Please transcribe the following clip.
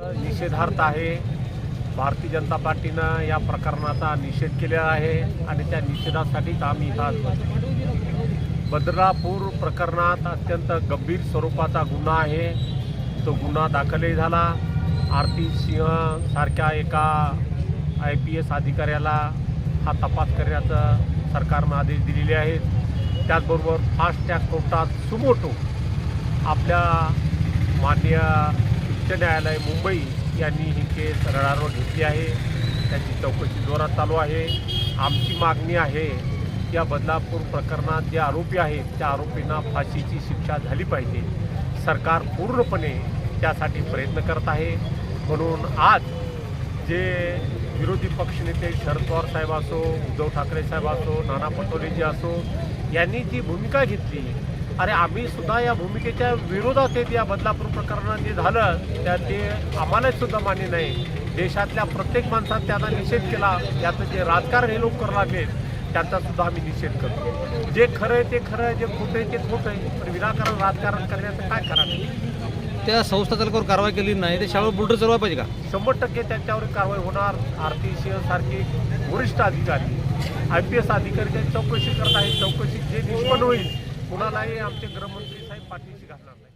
निषेधार्थ आहे. भारतीय जनता पार्टीनं या प्रकरणाचा निषेध केलेला आहे आणि त्या निषेधासाठीच आम्ही इथं आज बदलापूर प्रकरणात अत्यंत गंभीर स्वरूपाचा गुन्हा आहे. तो गुन्हा दाखलही झाला. आरती सिंह सारख्या एका आय पी एस अधिकाऱ्याला हा तपास करण्याचं सरकारनं आदेश दिलेले आहेत. त्याचबरोबर फास्ट ट्रॅक कोर्टात सुमोटो आपल्या माननीय उच्च न्यायालय मुंबई यांनी ही केस रडारवर घेतली आहे. त्याची चौकशी जोरात चालू आहे. आमची मागणी आहे या बदलापूर प्रकरणात जे आरोपी आहेत त्या आरोपींना फाशीची शिक्षा झाली पाहिजे. सरकार पूर्णपणे त्यासाठी प्रयत्न करत आहे. म्हणून आज जे विरोधी पक्षनेते शरद पवार साहेब असो उद्धव ठाकरे साहेब असो नाना पटोलेजी असो यांनी जी भूमिका घेतली अरे आम्ही सुद्धा या भूमिकेच्या विरोधात आहेत. या बदलापूर प्रकरणात जे झालं त्या ते आम्हालाच सुद्धा मान्य नाही. देशातल्या प्रत्येक माणसात त्याचा निषेध केला याचं जे राजकारण हे लोक करू लागले त्यांचा सुद्धा आम्ही निषेध करतो. जे खरं आहे ते खरं आहे जे खोटं आहे ते खोटं आहे. पण विनाकारण राजकारण करण्याचं काय करायचं त्या संस्था चालकावर कारवाई केली नाही ते शाळेवर बुलडोजर चालवा पाहिजे का? शंभर टक्के त्यांच्यावर कारवाई होणार. आरती सिंह सारखे वरिष्ठ अधिकारी आय पी एस अधिकारी त्यांची चौकशी करत आहेत चौकशी जे निष्पन्न होईल कुणालाही आमचे गृहमंत्री साहेब पाठीशी घालणार नाही.